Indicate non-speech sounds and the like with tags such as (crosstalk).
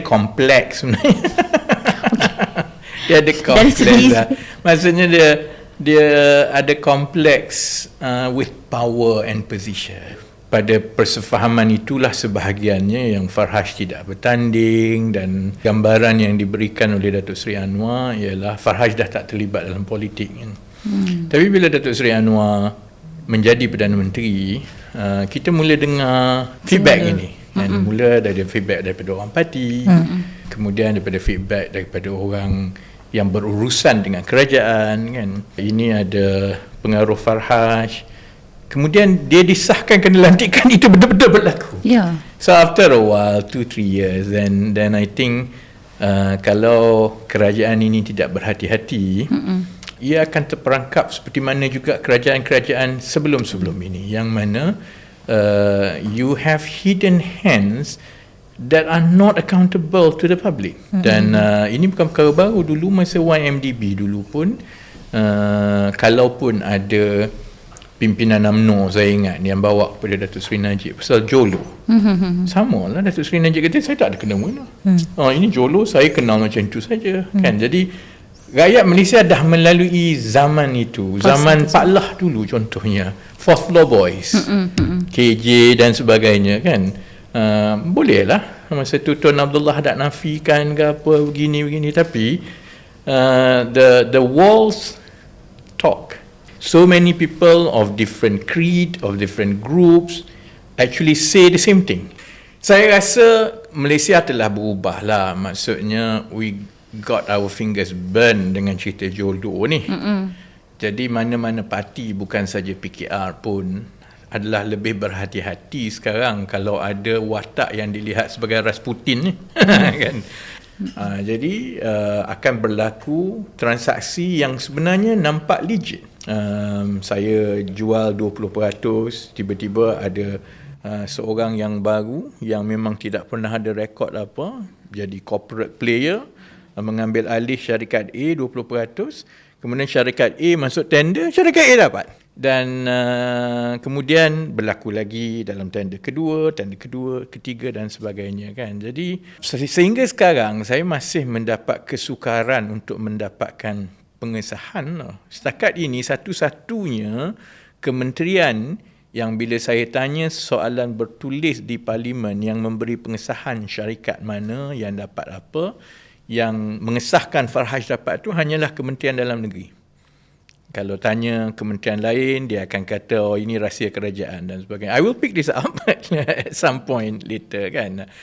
kompleks sebenarnya. (laughs) dia ada kompleks lah. Maksudnya dia dia ada kompleks uh, with power and position. Pada persefahaman itulah sebahagiannya yang Farhash tidak bertanding dan gambaran yang diberikan oleh Datuk Seri Anwar ialah Farhash dah tak terlibat dalam politik kan. Hmm. Tapi bila Datuk Seri Anwar menjadi Perdana Menteri, uh, kita mula dengar feedback ini. Kan? Mm-hmm. Mula dari feedback daripada orang parti, mm-hmm. kemudian daripada feedback daripada orang yang berurusan dengan kerajaan kan. Ini ada pengaruh Farhash. Kemudian dia disahkan kena lantikan itu betul-betul berlaku. Ya. So after a while, two three years, then then I think uh, kalau kerajaan ini tidak berhati-hati, Mm-mm. ia akan terperangkap seperti mana juga kerajaan-kerajaan sebelum-sebelum ini, yang mana uh, you have hidden hands that are not accountable to the public. Mm-hmm. Dan uh, ini bukan perkara baru. Dulu masa YMDB dulu pun, uh, kalaupun ada pimpinan UMNO saya ingat yang bawa kepada Datuk Seri Najib pasal Jolo. Mm-hmm. Sama lah Datuk Seri Najib kata saya tak ada kena mengena. Mm. Oh, ini Jolo saya kenal macam itu saja. Mm. Kan? Jadi rakyat Malaysia dah melalui zaman itu. Fasa zaman itu. Pak Lah dulu contohnya. Fourth Law Boys. Mm-mm. KJ dan sebagainya kan. Uh, boleh lah. Masa tu Tuan Abdullah tak nafikan ke apa begini-begini. Tapi uh, the the walls talk. So many people of different creed, of different groups actually say the same thing. Saya rasa Malaysia telah berubah lah. Maksudnya we got our fingers burned dengan cerita Joldo ni. Mm-mm. Jadi mana-mana parti bukan saja PKR pun adalah lebih berhati-hati sekarang kalau ada watak yang dilihat sebagai Rasputin ni. (laughs) kan? Uh, jadi uh, akan berlaku transaksi yang sebenarnya nampak legit. Um, saya jual 20%, tiba-tiba ada uh, seorang yang baru yang memang tidak pernah ada rekod apa, jadi corporate player, mengambil alih syarikat A 20%, kemudian syarikat A masuk tender, syarikat A dapat. Dan uh, kemudian berlaku lagi dalam tender kedua, tender kedua, ketiga dan sebagainya kan. Jadi se- sehingga sekarang saya masih mendapat kesukaran untuk mendapatkan pengesahan. lah. Setakat ini satu-satunya kementerian yang bila saya tanya soalan bertulis di parlimen yang memberi pengesahan syarikat mana yang dapat apa, yang mengesahkan Farhaj dapat itu hanyalah Kementerian Dalam Negeri. Kalau tanya kementerian lain, dia akan kata, oh ini rahsia kerajaan dan sebagainya. I will pick this up (laughs) at some point later kan.